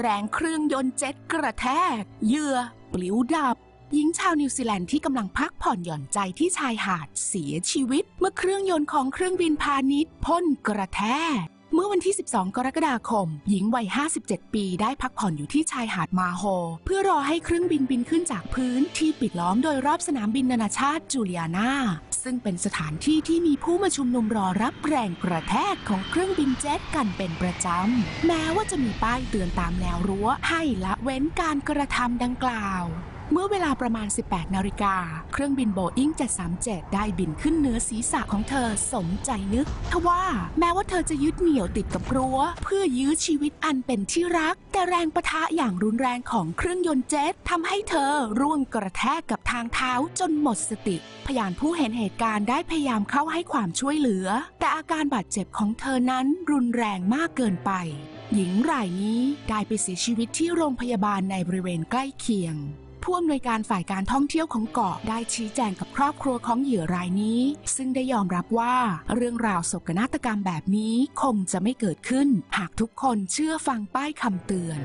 แรงเครื่องยนต์เจ็ตกระแทก เหยื่อปลิวดับ หญิงชาวนิวซีแลนด์ที่กำลังพักผ่อนหย่อนใจที่ชายหาดเสียชีวิต เมื่อเครื่องยนต์ของเครื่องบินพาณิชย์พ่นกระแทกเมื่อวันที่ 12 กรกฎาคม หญิงวัย 57 ปีได้พักผ่อนอยู่ที่ชายหาดมาโฮ เพื่อรอให้เครื่องบินบินขึ้นจากพื้นที่ปิดล้อมโดยรอบสนามบินนานาชาติจูเลียนา ซึ่งเป็นสถานที่ที่มีผู้มาชุมนุมรอรับแรงกระแทกของเครื่องบินเจ็ตกันเป็นประจำ แม้ว่าจะมีป้ายเตือนตามแนวรั้วให้ละเว้นการกระทำดังกล่าว เมื่อเวลาประมาณ 18 นาฬิกา เครื่องบินโบอิง737 ได้บินขึ้นเหนือศีรษะของเธอสมใจนึก ทว่าแม้ว่าเธอจะยึดเหนี่ยวติดกับรั้ว เพื่อยื้อชีวิตอันเป็นที่รัก แต่แรงประทะอย่างรุนแรงของเครื่องยนต์เจ็ตทำให้เธอร่วงกระแทกกับทางเท้าจนหมดสติ พยานผู้เห็นเหตุการณ์ได้พยายามเข้าให้ความช่วยเหลือ แต่อาการบาดเจ็บของเธอนั้นรุนแรงมากเกินไป หญิงรายนี้ได้ไปเสียชีวิตที่โรงพยาบาลในบริเวณใกล้เคียง ผู้อำนวยการฝ่ายการท่องเที่ยวของเกาะได้ชี้แจงกับครอบครัวของเหยื่อรายนี้ ซึ่งได้ยอมรับว่าเรื่องราวโศกนาฏกรรมแบบนี้คงจะไม่เกิดขึ้น หากทุกคนเชื่อฟังป้ายคำเตือน